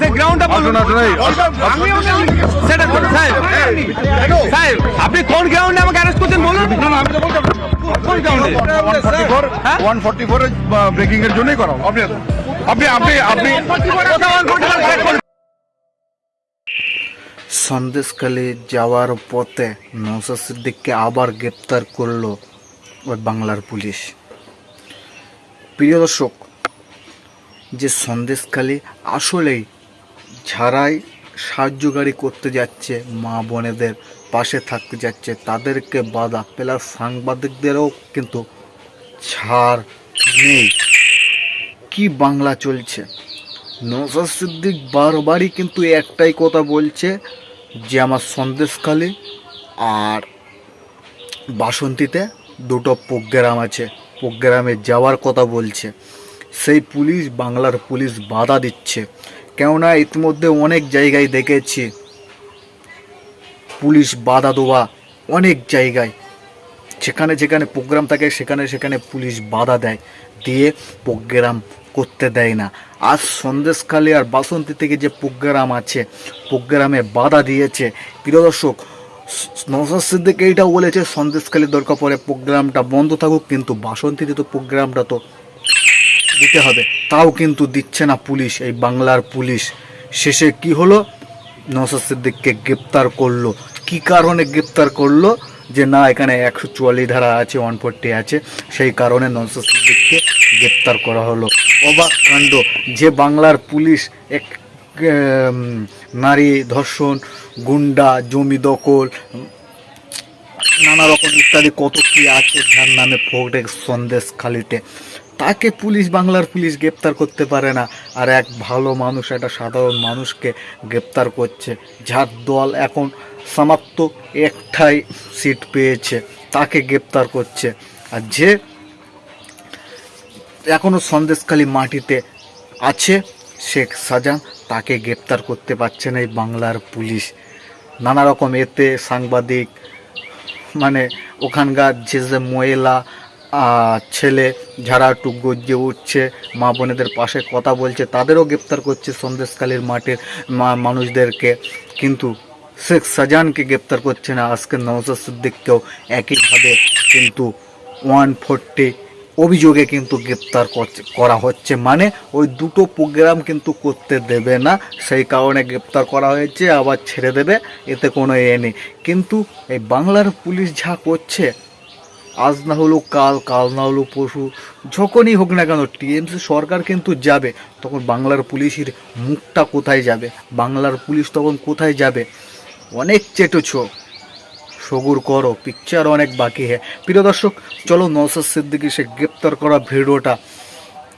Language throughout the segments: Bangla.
সেই গ্রাউন্ডটা বলুন। সেটা সাহেব সাহেব আপনি কোন গ্রাউন্ডে আমাকে অ্যারেস্ট করছেন বলুন কোন গ্রাউন্ডে হ্যাঁ? ওয়ান ফর্টি ফোর ব্রেকিং এর জন্যই করা আপনি আপনি আপনি। সন্দেশখালী যাওয়ার পথে নৌসাদ সিদ্দিককে আবার গ্রেপ্তার করল ওই বাংলার পুলিশ প্রিয় দর্শক যে সন্দেশখালী আসলেই যারাই সাহায্যকারী করতে যাচ্ছে, মা বোনেদের পাশে থাকতে যাচ্ছে। তাদেরকে বাধা প্লাস সাংবাদিকদেরও কিন্তু ছাড় নেই। কি বাংলা চলছে? নৌসাদ সিদ্দিক বারবারই কিন্তু একটাই কথা বলছে যে, আমার সন্দেশখালী আর বাসন্তীতে দুটো প্রোগ্রাম আছে। প্রোগ্রামে যাওয়ার কথা বলছে। সেই পুলিশ বাংলার পুলিশ বাধা দিচ্ছে। কেননা ইতিমধ্যে অনেক জায়গায় দেখেছি। পুলিশ বাধা দেওয়া অনেক জায়গায়। যেখানে যেখানে প্রোগ্রাম থাকে, সেখানে সেখানে পুলিশ বাধা দেয়। দিয়ে প্রোগ্রাম করতে দেয় না। আজ সন্দেশখালী আর বাসন্তী থেকে যে প্রোগ্রাম আছে, প্রোগ্রামে বাধা দিয়েছে। প্রিয় দর্শক নওসাদ সিদ্দিক এইটাও বলেছে, সন্দেশখালী দরকার পড়ে প্রোগ্রামটা বন্ধ থাকুক, কিন্তু বাসন্তীতে তো প্রোগ্রামটা তো দিতে হবে। তাও কিন্তু দিচ্ছে না পুলিশ, এই বাংলার পুলিশ। শেষে কি হলো? নওসাদ সিদ্দিককে গ্রেপ্তার করল। কি কারণে গ্রেপ্তার করল? যে না, এখানে একশো চুয়াল্লিশ ধারা আছে ওয়ান ফোরটি আছে। সেই কারণে নওসাদ সিদ্দিককে গ্রেপ্তার করা হলো। অবাক কাণ্ড। যে বাংলার পুলিশ এক নারী ধর্ষণ, গুন্ডা, জমি দখল, নানা রকম ইত্যাদি, কত কি আছে, যার নামে ফোর্টে সন্দেশ খালিতে। তাকে পুলিশ, বাংলার পুলিশ গ্রেপ্তার করতে পারে না। আর এক ভালো মানুষ, একটা সাধারণ মানুষকে গ্রেপ্তার করছে, যার দল এখন সমাপ্ত, একটাই সিট পেয়েছে, তাকে গ্রেপ্তার করছে। আর যে এখনও সন্দেশখালী মাটিতে আছে, শেখ সাজান তাকে গ্রেপ্তার করতে পারছে না এই বাংলার পুলিশ। নানা রকম এতে সাংবাদিক মানে ওখানকার যে যে মহিলা ছেলে যারা একটু গজ্জে উঠছে, মা বোনেদের পাশে কথা বলছে, তাদেরও গ্রেপ্তার করছে সন্দেশকালীর মাঠের মানুষদেরকে। কিন্তু শেখ সাজানকে গ্রেপ্তার করছে না, আজকে নওসাদ সিদ্দিককেও একইভাবে কিন্তু ওয়ান ফোরটি অভিযোগে কিন্তু গ্রেপ্তার করা হচ্ছে। মানে ওই দুটো প্রোগ্রাম কিন্তু করতে দেবে না, সেই কারণে গ্রেপ্তার করা হয়েছে, আবার ছেড়ে দেবে, এতে কোনো এ নেই। কিন্তু এই বাংলার পুলিশ যা করছে আজ না হলো কাল কাল না হলো পশু যখনই হোক না কেন, টিএমসি সরকার কিন্তু যাবে। তখন বাংলার পুলিশের মুখটা কোথায় যাবে? বাংলার পুলিশ তখন কোথায় যাবে? অনেক চেটেছ। সগুর করো পিকচার অনেক বাকি হ্যাঁ প্রিয় দর্শক, চলো নওসাদ সিদ্দিকি সে গ্রেপ্তার করা ভিডিওটা।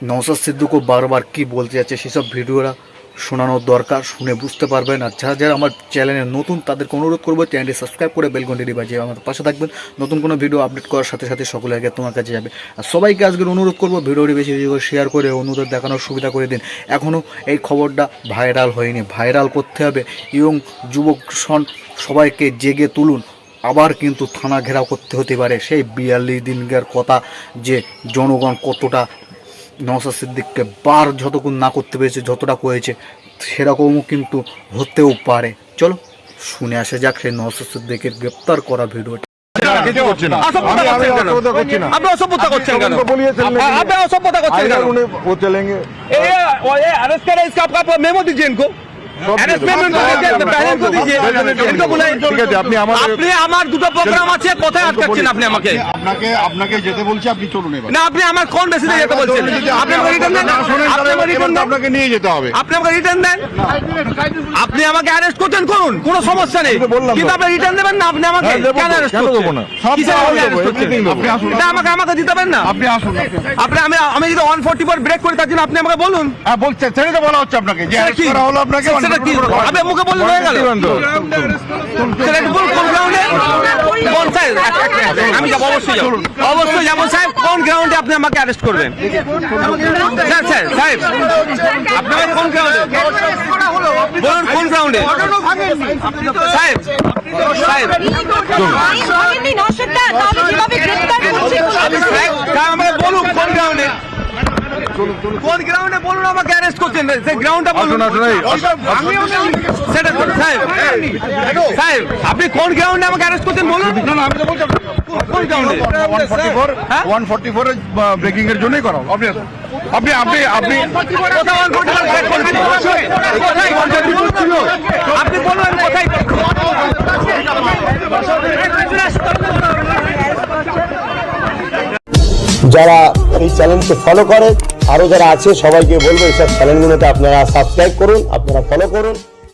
নওসাদ সিদ্দিকও বারবার কি বলতে যাচ্ছে, সেসব ভিডিওটা শোনানোর দরকার, শুনে বুঝতে পারবেন। আর যারা যারা আমার চ্যানেলে নতুন, তাদেরকে অনুরোধ করব, চ্যানেলটি সাবস্ক্রাইব করে বেলঘন্টি বাজিয়ে আমার পাশে থাকবেন। নতুন কোনো ভিডিও আপডেট করার সাথে সাথে সকলে আগে তোমার কাছে যাবে। আর সবাইকে আজকের অনুরোধ করব, ভিডিওটি বেশি বেশি করে শেয়ার করে অনুরোধ দেখানোর সুবিধা করে দিন। এখনও এই খবরটা ভাইরাল হয়নি। ভাইরাল করতে হবে। ইয়ং যুবক সন, সবাইকে জেগে তুলুন। আবার কিন্তু থানা ঘেরাও করতে হতে পারে। সেই বিয়াল্লিশ দিনকার কথা যে জনগণ কতটা নওসাদ সিদ্দিককে বার যতক্ষণ না করতে পেরেছে যতটা করেছে সেরকমও কিন্তু হতেও পারে চলো শুনে আসা যাক সেই নওসাদ সিদ্দিকের গ্রেপ্তার করা ভিডিওটা কিছু করছি না অসভ্যতা আমি আমি করছেন কেন? অসুবিধা করছি না আপনি অসভ্যতা করছেন কেন तो बोलिए चलने के लिए। আপনি অসভ্যতা করছেন आएगा কেন उन्हें वो चलेंगे ए, और ये अरेस्ट करे इसका आपका मेमो दीजिए इनको আপনি আমাকে? কোন সমস্যা নেই। রিটার্ন দেবেন না আপনি আমাকে আমাকে দিতে পারেন না? আপনি আমি যদি ওয়ান আমি ফোর ব্রেক করে তার আপনি আমাকে বলুন। বলছেন সেটা বলা হচ্ছে আপনাকে আপনাকে সেটা কি? আপনি মুখে বললে হয়ে গেল? সেটা একটু বলুন, কোন গ্রাউন্ডে কোন সাহেব আমি যাব অবশ্যই যাব। অবশ্যই যাব সাহেব কোন গ্রাউন্ডে আপনি আমাকে অ্যারেস্ট করবেন? স্যার স্যার সাহেব কোন গ্রাউন্ডে বলুন কোন সাহেব সাহেব আমি সাহেব কোন গ্রাউন্ডে বলুন আমাকে অ্যারেস্ট করছেন? সেই গ্রাউন্ডটা বলুন। সেটা সাহেব সাহেব আপনি কোন গ্রাউন্ডে আমাকে অ্যারেস্ট করছেন বলুন? আমি তো বলছি কোন গ্রাউন্ডে ওয়ান ফর্টি ফোর হ্যাঁ? ব্রেকিং এর জন্যই করা আপনি বলুন কোথায় যারা এই চ্যানেলকে ফলো করে আরও যারা আছে সবাইকে বলব এইসব চ্যানেলগুলোতে আপনারা সাবস্ক্রাইব করুন আপনারা ফলো করুন।